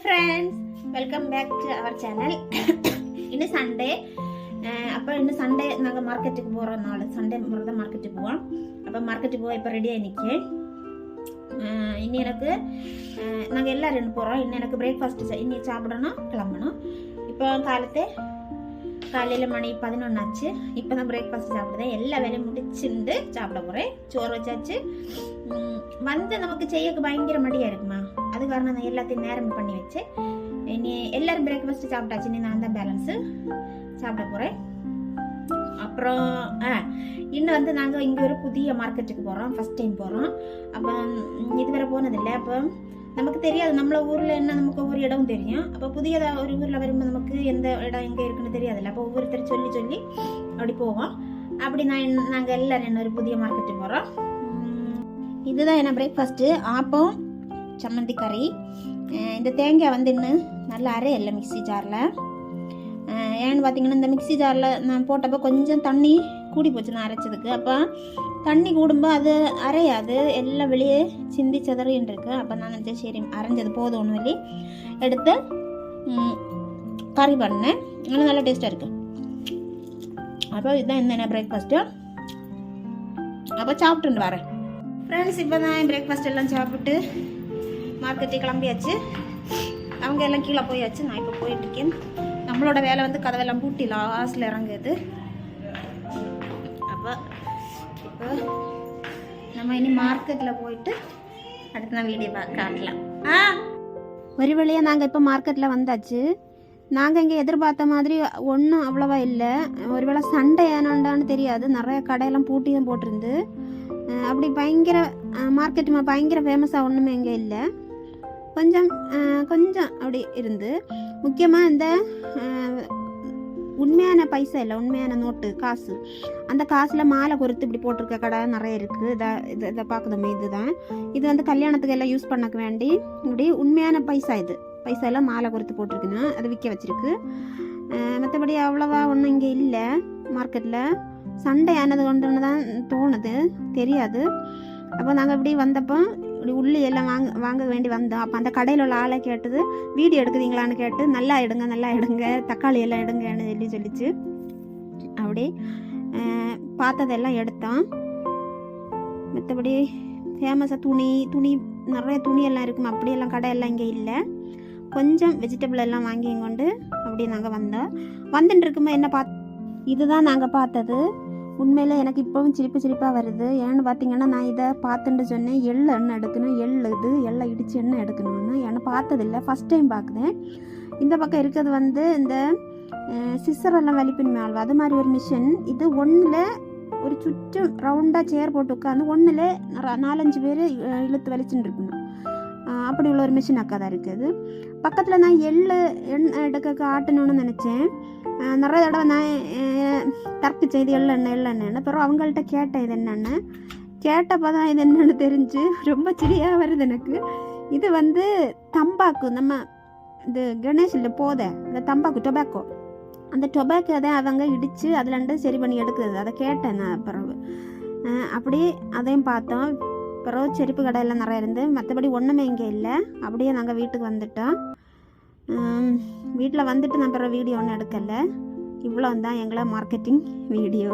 Hi friends welcome back to our channel இன்னும் Sunday அப்போ இன்னும் சண்டே நாங்கள் மார்க்கெட்டுக்கு போகிறோம் நாள் சண்டே முறை தான் மார்க்கெட்டுக்கு போவோம் அப்போ மார்க்கெட்டுக்கு போக இப்போ ரெடியாக நிற்கேன் இன்னும் எனக்கு நாங்கள் எல்லாம் ரெண்டு போகிறோம் இன்னும் எனக்கு பிரேக்ஃபாஸ்ட்டு இன்னும் சாப்பிடணும் கிளம்பணும் இப்போ காலத்து காலையில் மணி பதினொன்னாச்சு இப்போ தான் பிரேக்ஃபாஸ்ட் சாப்பிடுதேன் எல்லா வேலையும் முடிச்சுட்டு சாப்பிட போகிறேன் சோறு வச்சாச்சு வந்து நமக்கு செய்யக்கு பயங்கர மடியாக இருக்குமா அது காரணம் நான் எல்லாத்தையும் நேரம் பண்ணி வச்சு இனி எல்லாரும் பிரேக்ஃபாஸ்ட் சாப்பிட்டாச்சு நீ நான் தான் பேலன்ஸு சாப்பிட போகிறேன் அப்புறம் ஆ இன்னும் வந்து நாங்கள் இங்கே ஒரு புதிய மார்க்கெட்டுக்கு போகிறோம் ஃபஸ்ட் டைம் போகிறோம் அப்போ இதுவரை போனதில்லை. அப்போ நமக்கு தெரியாது நம்மளை ஊரில் என்ன நமக்கு ஒவ்வொரு இடம் தெரியும். அப்போ புதியதாக ஒரு ஊரில் வரும்போது நமக்கு எந்த இடம் எங்கே இருக்குன்னு தெரியாதுல்ல. அப்போ ஒவ்வொருத்தர் சொல்லி சொல்லி அப்படி போவோம். அப்படி நான் நாங்கள் எல்லாரும் என்ன ஒரு புதிய மார்க்கெட்டுக்கு போகிறோம் இதுதான் என்ன பிரேக்ஃபாஸ்ட்டு ஆப்பம் சம்மந்தி கறி. இந்த தேங்காய் வந்து இன்னும் நல்லா அரையல்ல மிக்ஸி ஜாரில் ஏன்னு பார்த்தீங்கன்னா இந்த மிக்ஸி ஜாரில் நான் போட்டப்போ கொஞ்சம் தண்ணி கூடி போச்சு நான் அரைச்சதுக்கு. அப்போ தண்ணி கூடும்போது அது அரையாது. எல்லாம் வெளியே சிந்தி சிதறின்னு இருக்கு. அப்போ நான் நினச்சேன் சரி அரைஞ்சது போதும்னு சொல்லி எடுத்து கறி பண்ணேன். ஆனால் நல்லா டேஸ்ட்டாக இருக்குது அப்போ இதுதான் இந்த பிரேக்ஃபாஸ்ட்டு அப்போ சாப்பிட்டுட்டு வரேன். ஃப்ரெண்ட்ஸ் இப்போ தான் பிரேக்ஃபாஸ்ட் எல்லாம் சாப்பிட்டு மார்க்கெட்டுக்கு கிளம்பியாச்சு. அவங்க எல்லாம் கீழே போயாச்சு. நான் இப்போ போயிட்டுருக்கேன் நம்மளோட வேலை வந்து கதவெல்லாம் பூட்டி லாஸ்டில் இறங்குது. அப்போ இப்போ நம்ம இனி மார்க்கெட்டில் போயிட்டு அடுத்து நான் வீடியோ பார்க்க காட்டலாம். ஆ? ஒரு வழியாக நாங்கள் இப்போ மார்க்கெட்டில் வந்தாச்சு. நாங்கள் இங்கே எதிர்பார்த்த மாதிரி ஒன்றும் அவ்வளோவா இல்லை. ஒருவேளை சண்டை ஏனோண்டான்னு தெரியாது. நிறைய கடையெல்லாம் பூட்டி தான் போட்டிருந்து. அப்படி பயங்கர மார்க்கெட்டுமா பயங்கர ஃபேமஸாக ஒன்றுமே இங்கே இல்லை. கொஞ்சம் கொஞ்சம் அப்படி இருந்து முக்கியமாக இந்த உண்மையான பைசா இல்லை உண்மையான நோட்டு காசு. அந்த காசில் மாலை பொறுத்து இப்படி போட்டிருக்க கடை நிறைய இருக்குது இதை இதை இதை பார்க்குதோமே இதுதான். இது வந்து கல்யாணத்துக்கு எல்லாம் யூஸ் பண்ணக்க வேண்டி இப்படி உண்மையான பைசா இது. பைசா எல்லாம் மாலை பொறுத்து போட்டிருக்குன்னு அதை விற்க வச்சிருக்கு. மற்றபடி அவ்வளோவா ஒன்றும் இங்கே இல்லை. மார்க்கெட்டில் சண்டை ஆனது கொண்டுன்னு தான் தோணுது. தெரியாது. அப்போ நாங்கள் இப்படி வந்தப்போ இப்படி உள்ளே எல்லாம் வாங்க வாங்க வேண்டி வந்தோம். அப்போ அந்த கடையில் உள்ள ஆளை கேட்டது வீடியோ எடுக்குறீங்களான்னு கேட்டு நல்லா எடுங்க நல்லா எடுங்க தக்காளி எல்லாம் எடுங்கன்னு சொல்லி சொல்லிச்சு. அப்படி பார்த்ததெல்லாம் எடுத்தோம். மற்றபடி ஃபேமஸாக துணி துணி நிறைய துணியெல்லாம் இருக்கும். அப்படியெல்லாம் கடையெல்லாம் இங்கே இல்லை. கொஞ்சம் வெஜிடபிள் எல்லாம் வாங்கி கொண்டு அப்படி நாங்கள் வந்தோம். வந்துட்டு இருக்கும்போது என்ன பார்த்து இதுதான் நாங்கள் பார்த்தது. உண்மையில் எனக்கு இப்போவும் சிரிப்பு சிரிப்பாக வருது. ஏன்னு பார்த்தீங்கன்னா நான் இதை பார்த்துட்டு சொன்னேன். எள்ளு எண்ணெய் எடுக்கணும். எள்ளு இது எள்ளை இடித்து எண்ணெய் எடுக்கணும்னு. ஏன்னா பார்த்ததில்ல. ஃபஸ்ட் டைம் பார்க்குறேன் இந்த பக்கம் இருக்கிறது வந்து இந்த சிஸ்டர் வலிப்பின் மேல் அது மாதிரி ஒரு மிஷின் இது ஒன்றில் ஒரு சுற்றும் ரவுண்டாக சேர் போட்டு உட்காந்து ஒன்றில் நாலஞ்சு பேர் இழுத்து வலிச்சுட்டு இருக்கணும். அப்படி உள்ள ஒரு மிஷின் அக்கா தான் இருக்குது. பக்கத்தில் நான் எள்ளு எண் எடுக்க ஆட்டணும்னு நினச்சேன். நிறைய தடவை நான் அஹ், தர்க்கு செய்து எள்ளெண்ணெய் எள்ளெண்ணெய்னு பிறகு அவங்கள்ட்ட கேட்டேன் இது என்னென்னு? கேட்டப்போ தான் இது என்னென்னு தெரிஞ்சு ரொம்ப சிரியாக வருது எனக்கு. இது வந்து தம்பாக்கு நம்ம இது கணேஷில் போதே இந்த தம்பாக்கு டொபாக்கோ. அந்த டொபாக்கோ தான் அவங்க இடித்து அதுலண்டு சரி பண்ணி எடுக்குது அதை கேட்டேன் நான் பிறகு. அப்படி அதையும் பார்த்தோம். பிறகு செருப்பு கடையெல்லாம் நிறைய இருந்து மற்றபடி ஒன்றுமே இங்கே இல்லை. அப்படியே நாங்கள் வீட்டுக்கு வந்துட்டோம். வீட்டில் வந்துட்டு நான் பிற வீடியோ ஒன்றும் எடுக்கலை. இவ்வளோ தான் எங்களை மார்க்கெட்டிங் வீடியோ